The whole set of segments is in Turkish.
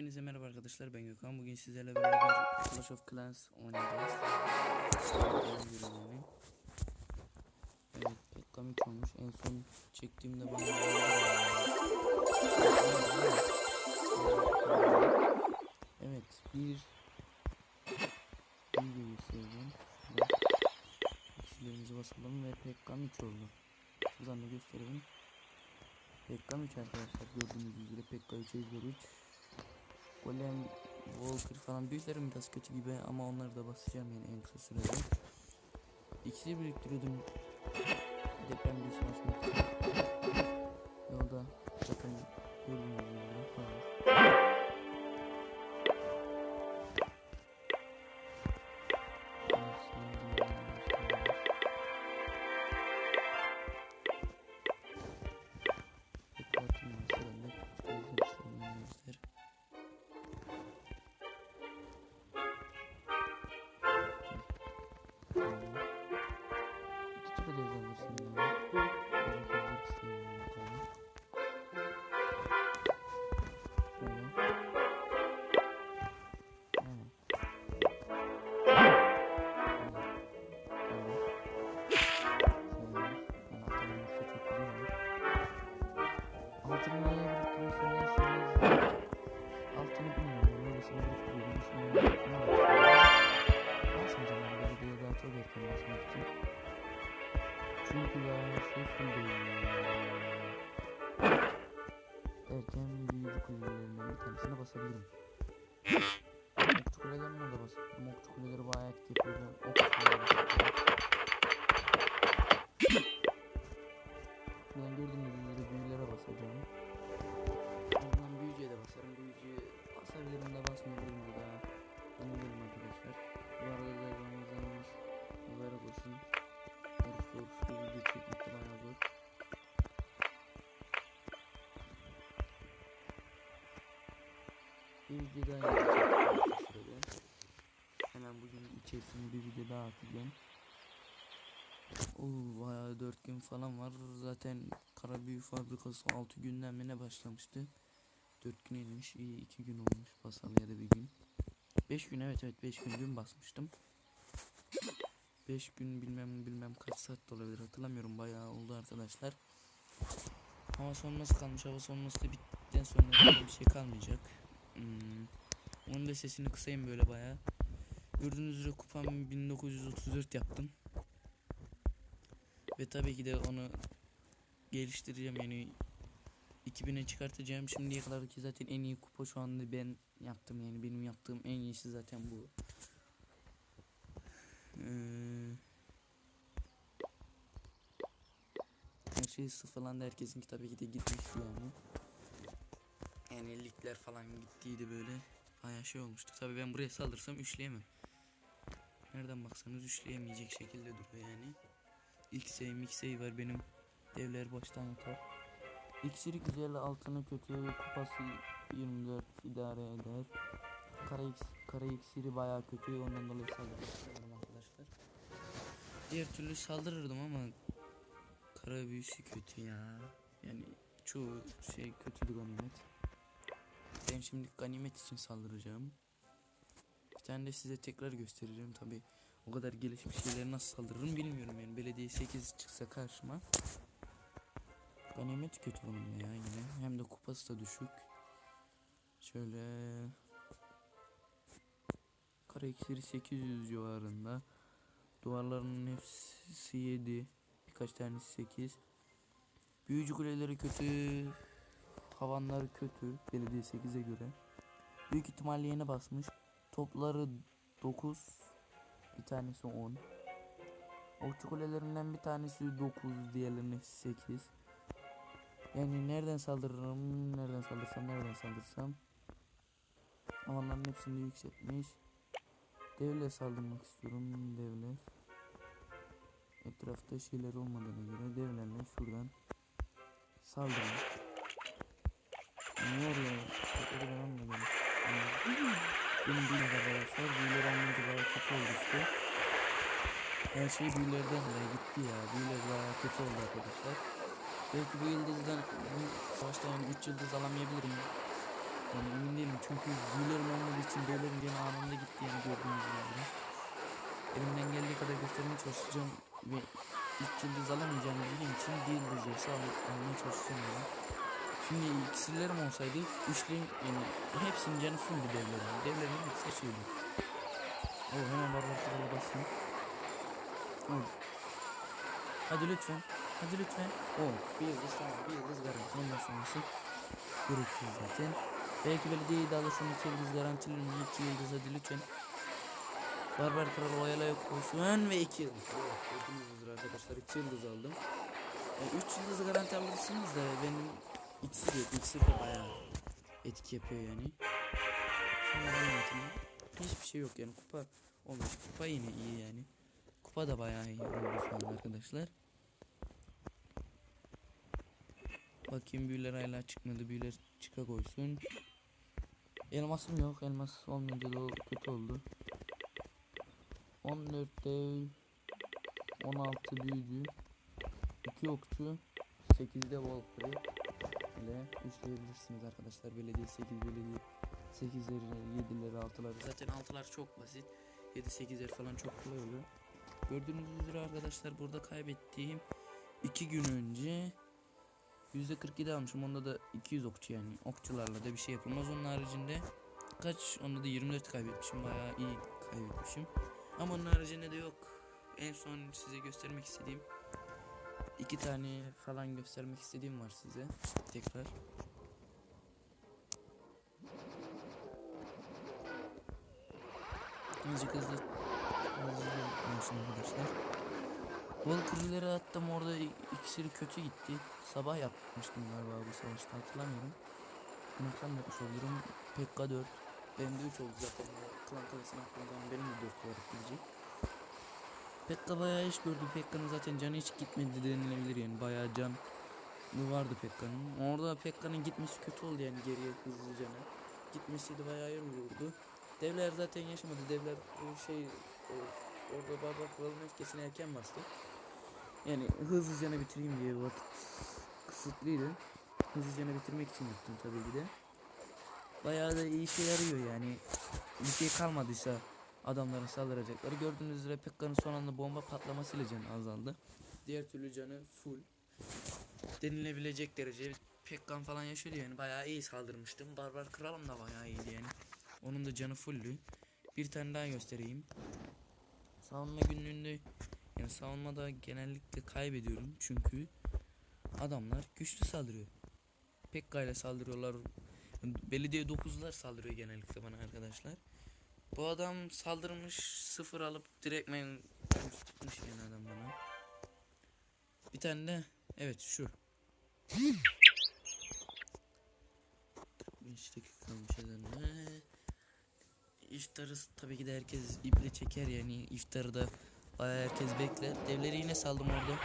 Hepinize merhaba arkadaşlar ben Gökhan. Bugün sizlerle beraber Clash of Clans oynayacağız. Evet hiç olmuş. En son çektiğimde bana Evet bir videoyu sevdim. Eksilerimizi basalım ve Pekka hiç oldu. Şuradan da gösterelim. Pekka 3 arkadaşlar gördüğünüz üzere Pekka 3 Ezber 3 Golem Walker falan büyüklerim biraz kötü gibi ama onları da basacağım yani en kısa sürede. İkisi biriktiriyordum deprem içerisinde bir video daha atacağım. Oo bayağı 4 gün falan var. Zaten kara büyü fabrikası 6 günden mi ne başlamıştı. 4 gün inmiş. iyi 2 gün olmuş basalı ya da bir gün. 5 gün evet evet 5 gün dün basmıştım. 5 gün bilmem bilmem kaç saat olabilir hatırlamıyorum bayağı oldu arkadaşlar. Hava sonması kalmış. Hava sonması da bittikten sonra bir şey kalmayacak. Hmm. Onun da sesini kısayım böyle bayağı. Gördüğünüz üzere kupam 1934 yaptım. Ve tabii ki de onu geliştireceğim yani 2000'e çıkartacağım. Şimdiye kadar ki zaten en iyi kupa şu anda ben yaptım yani benim yaptığım en iyisi zaten bu. Ee, her şey sıfırlandı herkesinki tabii ki de gitmişti yani. Yani ligler falan gittiydi böyle. Baya şey olmuştu. Tabii ben buraya saldırsam üçleyemem. Nereden baksanız üçleyemeyecek şekilde duruyor yani. X'e mix'e var benim devler baştan yatar. İksiri güzel altını kötü kupası 24 idare eder. Kara, X, kara iksiri bayağı kötü ondan dolayı saldırıyorum arkadaşlar. Diğer türlü saldırırdım ama kara büyüsü kötü ya. Yani çoğu şey kötüydü ganimet. Ben şimdi ganimet için saldıracağım. Bir tane de size tekrar göstereceğim tabi. O kadar gelişmiş şeyleri nasıl saldırırım bilmiyorum yani. Belediye 8 çıksa karşıma. Ganimet kötü bunun ya yine. Hem de kupası da düşük. Şöyle. Kara iksiri 800 civarında. Duvarlarının hepsi 7. Birkaç tanesi 8. Büyücü kuleleri kötü. Havanları kötü. Belediye 8'e göre. Büyük ihtimalle yeni basmış. Topları 9. Bir tanesi 10. Okçu kulelerinden bir tanesi 9, diğerlerinin 8. Yani nereden saldırırım, nereden saldırsam, nereden saldırsam. Havanların hepsini yükseltmiş. Devle saldırmak istiyorum, devle. Etrafta şeyler olmadığına göre devlerle şuradan saldırın. Niye oraya? Benim büyüler arkadaşlar. Büyüler anlayınca bayağı kötü oldu işte. Her şey büyülerden dolayı gitti ya. Büyüler bayağı kötü oldu arkadaşlar. Belki bu yıldızdan bu savaştan 3 yıldız alamayabilirim. Yani emin değilim çünkü büyülerim olmadığı için devlerim gene anında gitti yani gördüğünüz üzere. Elimden geldiği kadar göstermeye çalışacağım ve ilk yıldız alamayacağımı bildiğim için bir yıldız olsa al- almaya çalışacağım yani. Şimdi iksirlerim olsaydı üçlüğüm yani hepsinin canı fulldü devlerin. Devlerin hepsi şeydi. O hemen barbar kralı basayım. Oh. Hadi lütfen. Hadi lütfen. O bir yıldız tamam bir yıldız garanti. Ondan sonrası görüşürüz zaten. Belki belediyeyi de alırsam iki yıldız garantilirim. iki yıldız hadi lütfen. Barbar kral oyalaya koysun ve iki yıldız. Evet gördüğünüz üzere arkadaşlar iki yıldız aldım. E, üç yıldız garanti alırsınız da benim iksir yok. İksir de bayağı etki yapıyor yani. Hiçbir şey yok yani kupa olmuş. Kupa yine iyi yani. Kupa da bayağı iyi oldu şu an arkadaşlar. Bakayım büyüler hala çıkmadı. Büyüler çıka koysun. Elmasım yok. Elmas olmayınca da kötü oldu. 14'te 16 büyücü 2 okçu 8'de Valkyrie ile üçleyebilirsiniz arkadaşlar. Belediye 8 belediye 8'leri 7'leri 6'ları zaten 6'lar çok basit. 7 8'ler falan çok kolay oluyor. Gördüğünüz üzere arkadaşlar burada kaybettiğim 2 gün önce %47 almışım. Onda da 200 okçu yani. Okçularla da bir şey yapılmaz. Onun haricinde kaç? Onda da 24 kaybetmişim. Bayağı iyi kaybetmişim. Ama onun haricinde de yok. En son size göstermek istediğim iki tane falan göstermek istediğim var size. Tekrar. Azıcık hızlı hızlı olsun arkadaşlar. Bol kırıları attım orada i- ikisi de kötü gitti. Sabah yapmıştım galiba bu savaşta hatırlamıyorum. Unutsam yapmış olurum. Pekka 4. Benim de 3 oldu zaten. Klan kalesine attığım zaman benim de 4 olarak gidecek. Pekka bayağı iş gördü. Pekka'nın zaten canı hiç gitmedi denilebilir yani. Bayağı can vardı Pekka'nın. Orada Pekka'nın gitmesi kötü oldu yani geriye hızlıcana. Gitmesiydi bayağı iyi olurdu. Devler zaten yaşamadı. Devler e, şey o, orada Barbar Kral'ın öfkesini erken bastı. Yani hızlıca bitireyim diye vakit kısıtlıydı. Hızlıca bitirmek için yaptım tabii ki de. Bayağı da iyi işe yarıyor yani. Bir şey kalmadıysa adamların saldıracakları. Gördüğünüz üzere Pekka'nın son anda bomba patlamasıyla canı azaldı. Diğer türlü canı full. Denilebilecek derece Pekkan falan yaşıyordu yani bayağı iyi saldırmıştım. Barbar Kralım da bayağı iyiydi yani. Onun da canı fulldü. Bir tane daha göstereyim. Savunma günlüğünde yani savunmada genellikle kaybediyorum çünkü adamlar güçlü saldırıyor. Pekka ile saldırıyorlar. Belediye 9'lar saldırıyor genellikle bana arkadaşlar. Bu adam saldırmış sıfır alıp direktmen tutmuş yani adam bana. Bir tane de evet şu. 5 dakika kalmış ezanına. İftarı tabii ki de herkes iple çeker yani iftarı da herkes bekler. Devleri yine saldım orada.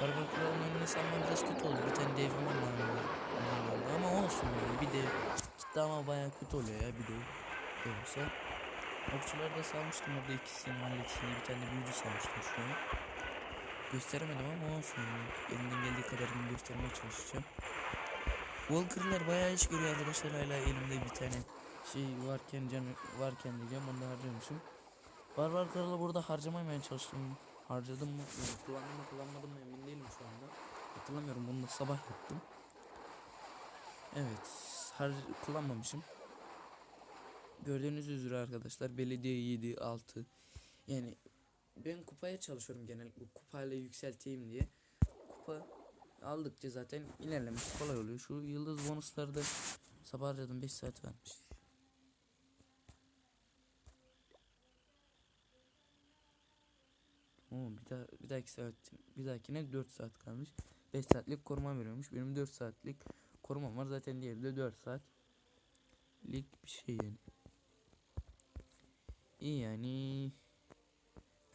Barbar kralın önüne salmam biraz kötü oldu. Bir tane devrim var. Ama olsun yani bir de gitti ama bayağı kötü oluyor ya bir de olsa. Okçuları da salmıştım orada ikisini halletsin diye bir tane büyücü salmıştım şu an. Gösteremedim ama olsun yani. Elimden geldiği kadarını göstermeye çalışacağım. Walker'lar bayağı iş görüyor arkadaşlar hala elimde bir tane şey varken can varken diyeceğim onu da harcamışım. Barbar Kralı burada harcamamaya çalıştım. Harcadım mı? Kullandım mı kullanmadım mı emin değilim şu anda. Hatırlamıyorum bunu da sabah yaptım. Evet har kullanmamışım. Gördüğünüz üzere arkadaşlar belediye 7 6 yani ben kupaya çalışıyorum genel bu kupayla yükselteyim diye. Kupa aldıkça zaten ilerlemesi kolay oluyor. Şu yıldız bonusları da sabah harcadım 5 saat vermiş. Oo, bir daha bir dahaki saat bir dahakine 4 saat kalmış. 5 saatlik koruma veriyormuş. Benim 4 saatlik korumam var. Zaten diğeri de 4 saat. Bir şey yani. İyi yani.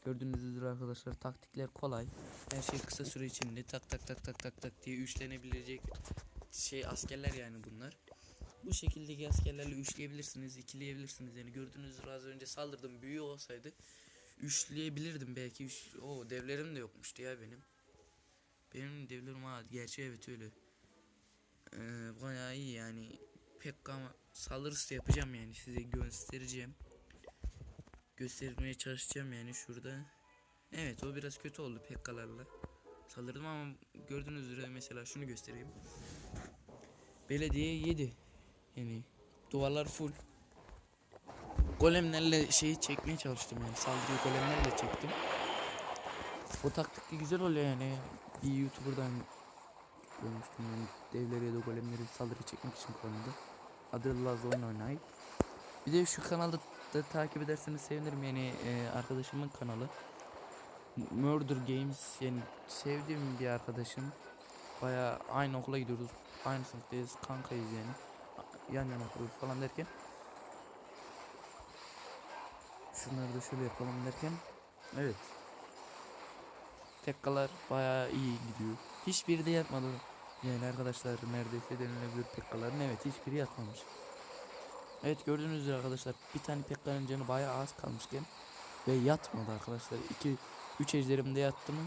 Gördüğünüz üzere arkadaşlar taktikler kolay. Her şey kısa süre içinde tak tak tak tak tak tak diye üçlenebilecek şey askerler yani bunlar. Bu şekildeki askerlerle üçleyebilirsiniz, ikileyebilirsiniz. Yani gördüğünüz üzere az önce saldırdım büyü olsaydı üçleyebilirdim belki. Üç... O devlerim de yokmuştu ya benim. Benim devlerim ha gerçi evet öyle. Ee, bayağı iyi yani. pek ama saldırısı yapacağım yani size göstereceğim. Göstermeye çalışacağım yani şurada. Evet o biraz kötü oldu pekkalarla. Saldırdım ama gördüğünüz üzere mesela şunu göstereyim. Belediye 7. Yani duvarlar full. Golemlerle şeyi çekmeye çalıştım yani saldırıyı golemlerle çektim. O taktik güzel oluyor yani. Bir YouTuber'dan görmüştüm yani devleri ya da golemleri saldırı çekmek için kullanıldı. Adı Laz oyun oynayıp. Bir de şu kanalda da takip ederseniz sevinirim yani e, arkadaşımın kanalı. Murder Games yani sevdiğim bir arkadaşım. Baya aynı okula gidiyoruz. Aynı sınıftayız. Kankayız yani. Yan yana oturuyoruz falan derken. Şunları da şöyle yapalım derken. Evet. Tekkalar bayağı iyi gidiyor. Hiçbiri de yatmadı. Yani arkadaşlar neredeyse denilebilir pekkaların evet hiçbiri yatmamış. Evet gördüğünüz üzere arkadaşlar bir tane pekkanın canı bayağı az kalmışken ve yatmadı arkadaşlar. 2 3 ejderimde yattı mı?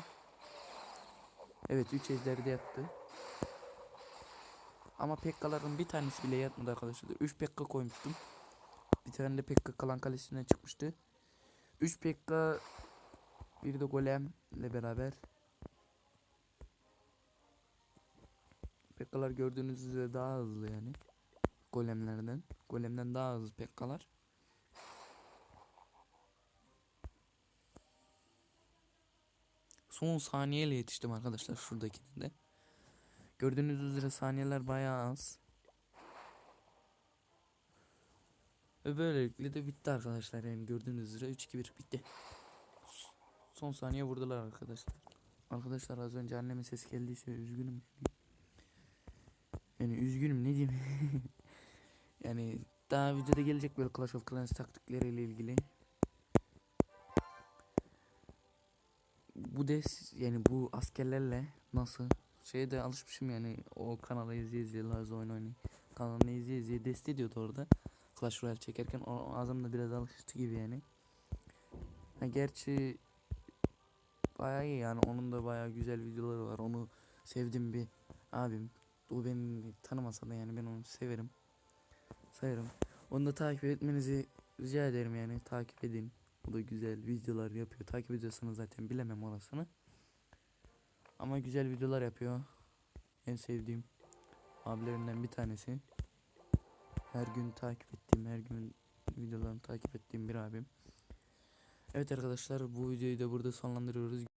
Evet 3 ejderi de yattı. Ama pekkaların bir tanesi bile yatmadı arkadaşlar. 3 pekka koymuştum. Bir tane de pekka kalan kalesinden çıkmıştı. 3 pekka bir de golemle beraber Pekkalar gördüğünüz üzere daha hızlı yani. Golemlerden. Golemden daha hızlı pekkalar. Son saniyeyle yetiştim arkadaşlar şuradakine de. Gördüğünüz üzere saniyeler bayağı az. Ve böylelikle de bitti arkadaşlar yani gördüğünüz üzere 3-2-1 bitti. Son saniye vurdular arkadaşlar. Arkadaşlar az önce annemin sesi geldiyse üzgünüm. Yani üzgünüm ne diyeyim. yani daha videoda gelecek böyle Clash of Clans taktikleriyle ilgili. Bu des yani bu askerlerle nasıl şeye de alışmışım yani o kanala izleye izleye Laz oyun oynayın. Kanalını izleye izleye dest ediyordu orada. Clash Royale çekerken o ağzım da biraz alıştı gibi yani. Ha, gerçi bayağı iyi yani onun da bayağı güzel videoları var. Onu sevdim bir abim. O beni tanımasa da yani ben onu severim. Sayarım. Onu da takip etmenizi rica ederim yani takip edin. O da güzel videolar yapıyor. Takip ediyorsanız zaten bilemem orasını. Ama güzel videolar yapıyor. En sevdiğim abilerinden bir tanesi. Her gün takip ettiğim, her gün videolarını takip ettiğim bir abim. Evet arkadaşlar bu videoyu da burada sonlandırıyoruz.